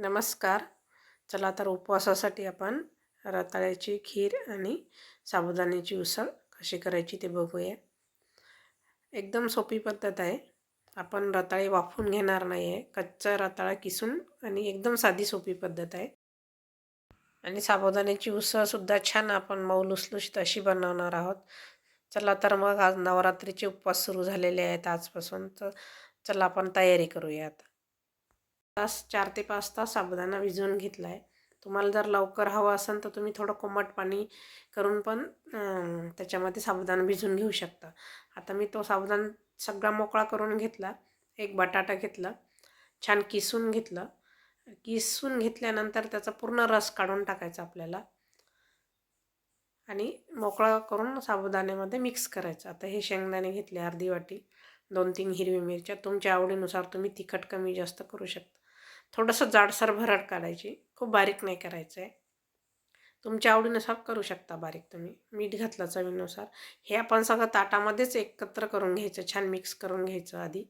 नमस्कार. चला तर उपवासासाठी आपण रताळ्याची खीर आणि साबुदाण्याची उसळ कशी करायची ते बघूया. एकदम सोपी पद्धत आहे. आपण रताळे वाफून घेणार नाही आहे कच्चा रताळा किसून आणि एकदम साधी सोपी पद्धत आहे. आणि साबुदाण्याची उसळसुद्धा छान आपण मऊ लुसलुशीत अशी बनवणार आहोत. चला तर मग आज नवरात्रीचे उपवास सुरू झालेले आहेत आजपासून. तर चला आपण तयारी करूयात. तास चार ते पाच तास साबुदाणा भिजवून घेतला आहे तुम्हाला जर लवकर हवं असेल तर तुम्ही थोडं कोमट पाणी करून पण त्याच्यामध्ये साबुदाणा भिजवून घेऊ शकता. आता मी तो साबुदाणा सगळा मोकळा करून घेतला. एक बटाटा घेतला. छान किसून घेतलं. किसून घेतल्यानंतर त्याचा पूर्ण रस काढून टाकायचा आपल्याला. आणि मोकळा करून साबुदाण्यामध्ये मिक्स करायचं. आता हे शेंगदाणे घेतले अर्धी वाटी. दोन तीन हिरवी मिरच्या. तुमच्या आवडीनुसार तुम्ही तिखट कमी जास्त करू शकता. थोडंसं जाडसर भरड काढायची खूप बारीक नाही करायचं आहे तुमच्या आवडीनुसार करू शकता बारीक तुम्ही. मीठ घातलं चवीनुसार. हे आपण सगळं ताटामध्येच एकत्र करून घ्यायचं. छान मिक्स करून घ्यायचं आधी.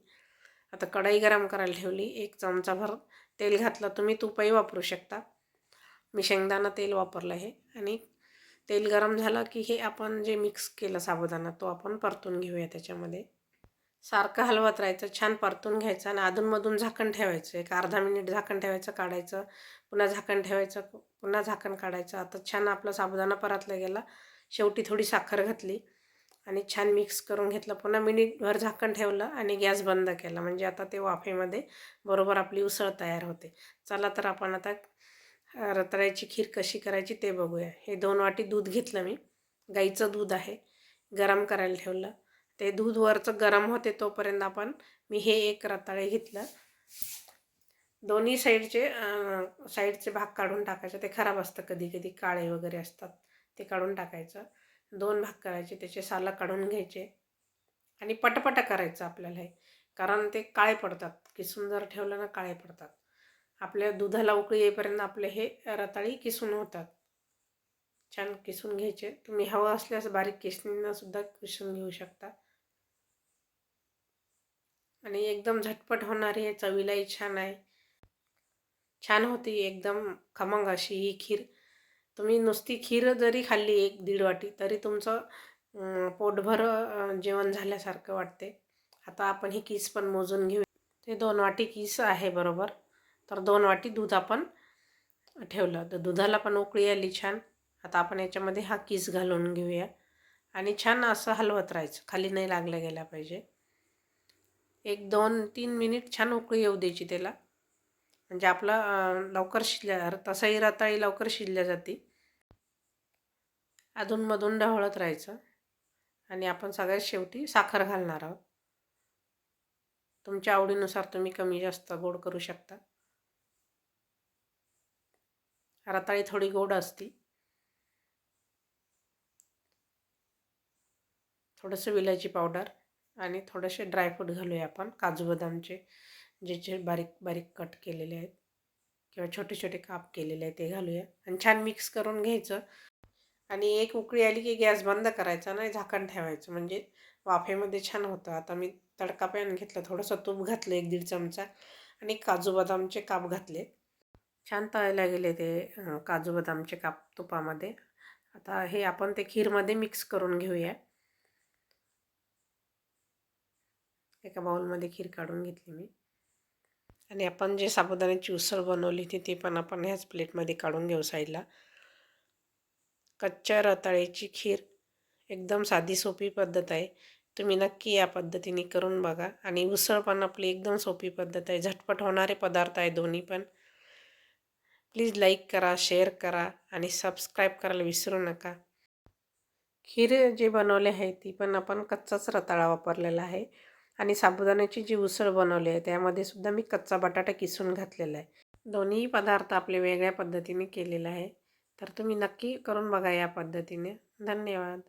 आता कढई गरम करायला ठेवली. एक चमचाभर तेल घातलं तुम्ही तुपही वापरू शकता. मी शेंगदाणा तेल वापरलं आहे. आणि तेल गरम झालं की हे आपण जे मिक्स केलं साबुदाणा तो आपण परतून घेऊया त्याच्यामध्ये. सारखं हलवत राहायचं छान परतून घ्यायचं आणि अधूनमधून झाकण ठेवायचं. एक अर्धा मिनिट झाकण ठेवायचं काढायचं पुन्हा झाकण ठेवायचं पुन्हा झाकण काढायचं. आता छान आपला साबुदाणा परतला गेला. शेवटी थोडी साखर घातली आणि छान मिक्स करून घेतलं. पुन्हा मिनिटभर झाकण ठेवलं आणि गॅस बंद केला. म्हणजे आता ते वाफेमध्ये बरोबर आपली उसळ तयार होते. चला तर आपण आता रताळ्याची खीर कशी करायची ते बघूया. हे दोन वाटी दूध घेतलं मी. गाईचं दूध आहे. गरम करायला ठेवलं. ते दूध वरचं गरम होते तोपर्यंत आपण मी हे एक रताळे घेतलं. दोन्ही साईडचे साईडचे भाग काढून टाकायचे. ते खराब असतं कधी कधी काळे वगैरे असतात ते काढून टाकायचं. दोन भाग करायचे त्याचे सालं काढून घ्यायचे. आणि पटपट करायचं आपल्याला हे कारण ते काळे पडतात. किसून जर ठेवलं ना काळे पडतात. आपल्या दुधाला उकळी येईपर्यंत आपले हे रताळी किसून होतात. छान किसून घ्यायचे. तुम्ही हवं असल्यास बारीक किसणींनासुद्धा किसून घेऊ शकता. आणि एकदम झटपट होणारी आहे चवीलाही छान आहे. छान होती एकदम खमंग अशी ही खीर. तुम्ही नुसती खीर जरी खाल्ली एक दीड वाटी तरी तुमचं पोटभर जेवण झाल्यासारखं वाटते. आता आपण ही किस पण मोजून घेऊ. ते दोन वाटी किस आहे बरोबर. तर दोन वाटी दूध आपण ठेवलं. तर दुधाला पण उकळी आली छान. आता आपण याच्यामध्ये हा किस घालून घेऊया. आणि छान असं हलवत राहायचं. खाली नाही लागलं गेला पाहिजे. एक दोन तीन मिनिट छान उकळी येऊ द्यायची त्याला. म्हणजे आपला लवकर शिजल्या तसाही रताळी लवकर शिजल्या जाते. अधूनमधून ढवळत राहायचं. आणि आपण सगळ्यात शेवटी साखर घालणार आहोत. तुमच्या आवडीनुसार तुम्ही कमी जास्त गोड करू शकता. रताळी थोडी गोड असते. थोडंसं विलायची पावडर. आणि थोडेसे ड्रायफ्रूट घालूया आपण. काजू बदामचे जे जे बारीक बारीक कट केलेले आहेत किंवा छोटे छोटे काप केलेले आहेत ते घालूया. आणि छान मिक्स करून घ्यायचं. आणि एक उकळी आली की गॅस बंद करायचा नाही झाकण ठेवायचं. म्हणजे वाफेमध्ये छान होतं. आता मी तडका पॅन घेतलं थोडंसं तूप घातलं एक दीड चमचा. आणि काजू बदामचे काप घातले छान तळायला गेले ते काजू बदामचे काप तुपामध्ये. आता हे आपण ते खीरमध्ये मिक्स करून घेऊया. एका बाउलमध्ये खीर काढून घेतली मी. आणि आपण जे साबुदाण्याची उसळ बनवली होती ती पण आपण ह्याच प्लेटमध्ये काढून घेऊ साईडला. कच्च्या रताळ्याची खीर एकदम साधी सोपी पद्धत आहे. तुम्ही नक्की या पद्धतीने करून बघा. आणि उसळ पण आपली एकदम सोपी पद्धत आहे. झटपट होणारे पदार्थ आहे दोन्ही पण. प्लीज लाईक करा शेअर करा आणि सबस्क्राईब करायला विसरू नका. खीर जे बनवले आहे ती पण आपण कच्चाच रताळा वापरलेला आहे. आणि साबुदाण्याची जी उसळ बनवली आहे त्यामध्ये सुद्धा मी कच्चा बटाटा किसून घातलेला आहे. दोन्ही पदार्थ आपले वेगळ्या पद्धतीने केलेला आहे. तर तुम्ही नक्की करून बघा या पद्धतीने. धन्यवाद.